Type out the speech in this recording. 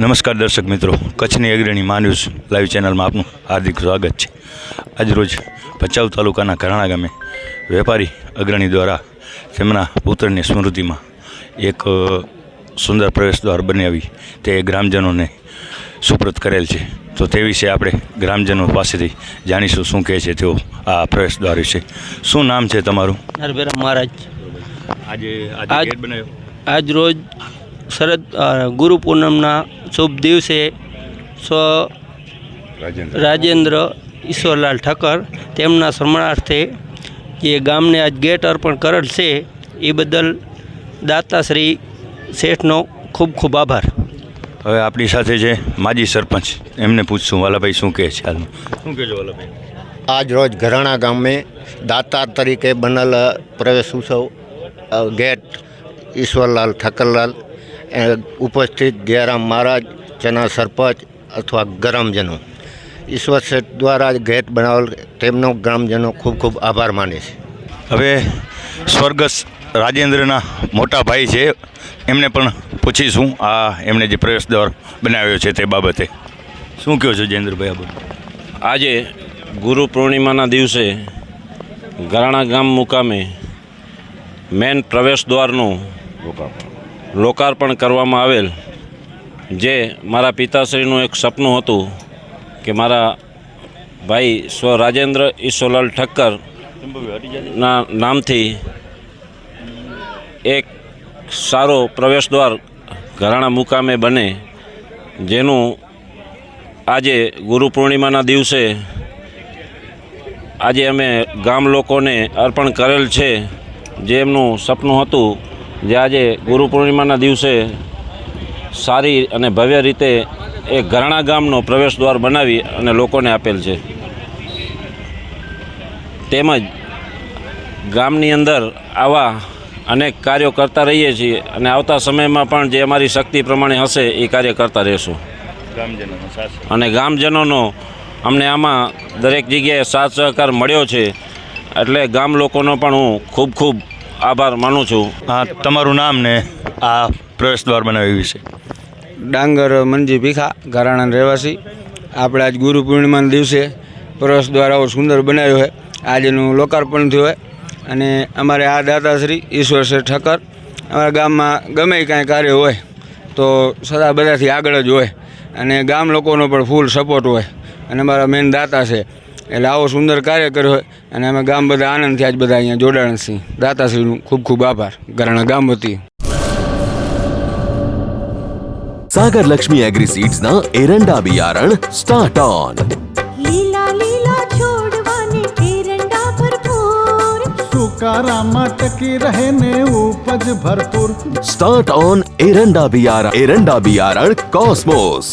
નમસ્કાર દર્શક મિત્રો. કચ્છની અગ્રણી માન્યુઝ લાઈવ ચેનલમાં આપનું હાર્દિક સ્વાગત છે. આજરોજ ભચાઉ તાલુકાના ઘરાણા ગામે વેપારી અગ્રણી દ્વારા તેમના પુત્રની સ્મૃતિમાં એક સુંદર પ્રવેશદ્વાર બનાવી તે ગ્રામજનોને સુપ્રત કરેલ છે. તો તે વિશે આપણે ગ્રામજનો પાસેથી જાણીશું શું કહે છે તેઓ આ પ્રવેશદ્વાર વિશે. શું નામ છે તમારું? મહારાજ. આજે આજ રોજ શરદ ગુરુ પૂનમના શુભ દિવસે સ્વ રાજેન્દ્ર. ઈશ્વરલાલ ઠક્કર તેમના સ્મરણાર્થે જે ગામને આજ ગેટ અર્પણ કરેલ છે એ બદલ દાતાશ્રી શેઠનો ખૂબ ખૂબ આભાર. હવે આપણી સાથે છે માજી સરપંચ. એમને પૂછશું વાલાભાઈ શું કહે છે હાલમાં? શું કહેજો વાલાભાઈ? આજ રોજ ઘરાણા ગામે દાતા તરીકે બનેલ પ્રવેશ ઉત્સવ ગેટ ઈશ્વરલાલ ઠક્કરલાલ ઉપસ્થિત જયરામ મહારાજ તેના સરપંચ અથવા ગ્રામજનો. ઈશ્વર શેઠ દ્વારા ગેટ બનાવેલ તેમનો ગ્રામજનો ખૂબ ખૂબ આભાર માને છે. હવે સ્વર્ગસ્થ રાજેન્દ્રના મોટા ભાઈ છે એમને પણ પૂછીશું આ એમણે જે પ્રવેશ દ્વાર બનાવ્યો છે તે બાબતે. શું કહો છો જયેન્દ્રભાઈ આ આજે ગુરુ પૂર્ણિમાના દિવસે ગરાણા ગામ મુકામે મેન પ્રવેશ દ્વારનું લોકાર્પણ કરવામાં આવેલ જે મારા પિતાશ્રીનું એક સપનું હતું કે મારા ભાઈ સ્વ રાજેન્દ્ર ઈશ્વરલાલ ઠક્કર ના નામથી એક સારો પ્રવેશદ્વાર ઘરાણા મુકામે બને, જેનું આજે ગુરુ પૂર્ણિમાના દિવસે આજે અમે ગામ લોકોને અર્પણ કરેલ છે, જે એમનું સપનું હતું જે આજે ગુરુ પૂર્ણિમાના દિવસે સારી અને ભવ્ય રીતે એ ઘરાણા ગામનો પ્રવેશદ્વાર બનાવી અને લોકોને આપેલ છે. તેમજ ગામની અંદર આવા અનેક કાર્યો કરતા રહીએ છીએ અને આવતા સમયમાં પણ જે અમારી શક્તિ પ્રમાણે હશે એ કાર્ય કરતા રહીશું. અને ગામજનોનો અમને આમાં દરેક જગ્યાએ સાથ સહકાર મળ્યો છે. એટલે ગામ લોકોનો પણ હું ખૂબ ખૂબ આભાર માનું છું. હા તમારું નામ ને આ પ્રવેશ દ્વાર બનાવ્યું વિશે ડાંગર મંજી ભીખા ઘરાણાના રહેવાસી. આપણે આજ ગુરુ પૂર્ણિમાના દિવસે પ્રવેશ દ્વાર આવો સુંદર બનાવ્યો છે. આજનું લોકાર્પણ થયું હોય અને અમારે આ દાતાશ્રી ઈશ્વર શેઠ ઠક્કર અમારા ગામમાં ગમે કાંઈ કાર્ય હોય તો સદા બધાથી આગળ જ હોય. અને ગામ લોકોનો પણ ફૂલ સપોર્ટ હોય. અને અમારા મેન દાતા છે. એટલે આવો સુંદર કાર્ય કર્યો હોય અને અમે ગામ બધા આનંદથી આજ બધા અહીંયા જોડાણ છીએ દાતાશ્રીનું ખૂબ ખૂબ આભાર ઘરાણા ગામ વતી સાગર લક્ષ્મી એગ્રી સીડ્સના એરંડા બિયારણ સ્ટાર્ટ ઓન લીલા લીલા છોડવાને એરંડા ભરપૂર સુકારામાં ટકી રહેને ઉપજ ભરપૂર સ્ટાર્ટ ઓન એરંડા બિયારણ એરંડા બિયારણ કોસ્મોસ